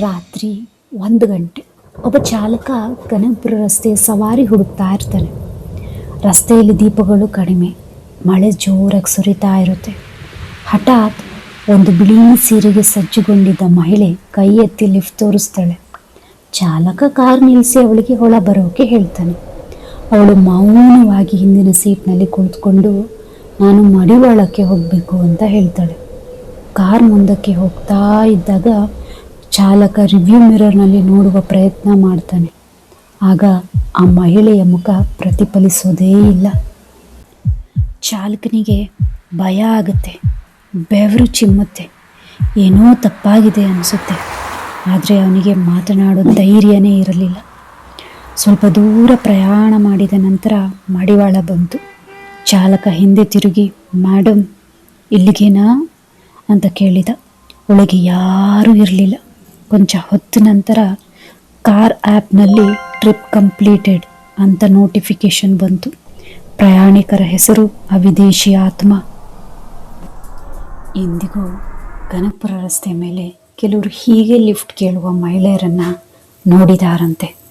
ರಾತ್ರಿ ಒಂದು ಗಂಟೆ. ಒಬ್ಬ ಚಾಲಕ ಕನಕಪುರ ರಸ್ತೆಯ ಸವಾರಿ ಹುಡುಕ್ತಾ ಇರ್ತಾನೆ. ರಸ್ತೆಯಲ್ಲಿ ದೀಪಗಳು ಕಡಿಮೆ, ಮಳೆ ಜೋರಾಗಿ ಸುರಿತಾ ಇರುತ್ತೆ. ಹಠಾತ್ ಒಂದು ಬಿಳಿ ಸೀರೆಗೆ ಸಜ್ಜುಗೊಂಡಿದ್ದ ಮಹಿಳೆ ಕೈ ಎತ್ತಿ ಲಿಫ್ಟ್ ತೋರಿಸ್ತಾಳೆ. ಚಾಲಕ ಕಾರ್ ನಿಲ್ಲಿಸಿ ಅವಳಿಗೆ ಹೊಳ ಬರೋಕೆ ಹೇಳ್ತಾನೆ. ಅವಳು ಮೌನವಾಗಿ ಹಿಂದಿನ ಸೀಟ್ನಲ್ಲಿ ಕುಳಿತುಕೊಂಡು, ನಾನು ಮಡಿವಾಳಕ್ಕೆ ಹೋಗಬೇಕು ಅಂತ ಹೇಳ್ತಾಳೆ. ಕಾರ್ ಮುಂದಕ್ಕೆ ಹೋಗ್ತಾ ಇದ್ದಾಗ ಚಾಲಕ ರಿವ್ಯೂ ಮಿರರ್ನಲ್ಲಿ ನೋಡುವ ಪ್ರಯತ್ನ ಮಾಡ್ತಾನೆ. ಆಗ ಆ ಮಹಿಳೆಯ ಮುಖ ಪ್ರತಿಫಲಿಸೋದೇ ಇಲ್ಲ. ಚಾಲಕನಿಗೆ ಭಯ ಆಗುತ್ತೆ ಬೆವರು ಚಿಮ್ಮುತ್ತೆ ಏನೋ ತಪ್ಪಾಗಿದೆ ಅನಿಸುತ್ತೆ, ಆದರೆ ಅವನಿಗೆ ಮಾತನಾಡೋ ಧೈರ್ಯನೇ ಇರಲಿಲ್ಲ. ಸ್ವಲ್ಪ ದೂರ ಪ್ರಯಾಣ ಮಾಡಿದ ನಂತರ ಮಡಿವಾಳ ಬಂತು. ಚಾಲಕ ಹಿಂದೆ ತಿರುಗಿ ಮೇಡಮ್ ಇಲ್ಲಿಗೇನಾ? ಅಂತ ಕೇಳಿದ. ಒಳಗೆ ಯಾರೂ ಇರಲಿಲ್ಲ. ಕೊಂಚ ಹೊತ್ತು ನಂತರ ಕಾರ್ ಆ್ಯಪ್ನಲ್ಲಿ ಟ್ರಿಪ್ ಕಂಪ್ಲೀಟೆಡ್ ಅಂತ ನೋಟಿಫಿಕೇಶನ್ ಬಂತು. ಪ್ರಯಾಣಿಕರ ಹೆಸರು ಆ ವಿದೇಶಿ ಆತ್ಮ. ಇಂದಿಗೂ ಕನಕಪುರ ರಸ್ತೆ ಮೇಲೆ ಕೆಲವರು ಹೀಗೆ ಲಿಫ್ಟ್ ಕೇಳುವ ಮಹಿಳೆಯರನ್ನು ನೋಡಿದಾರಂತೆ.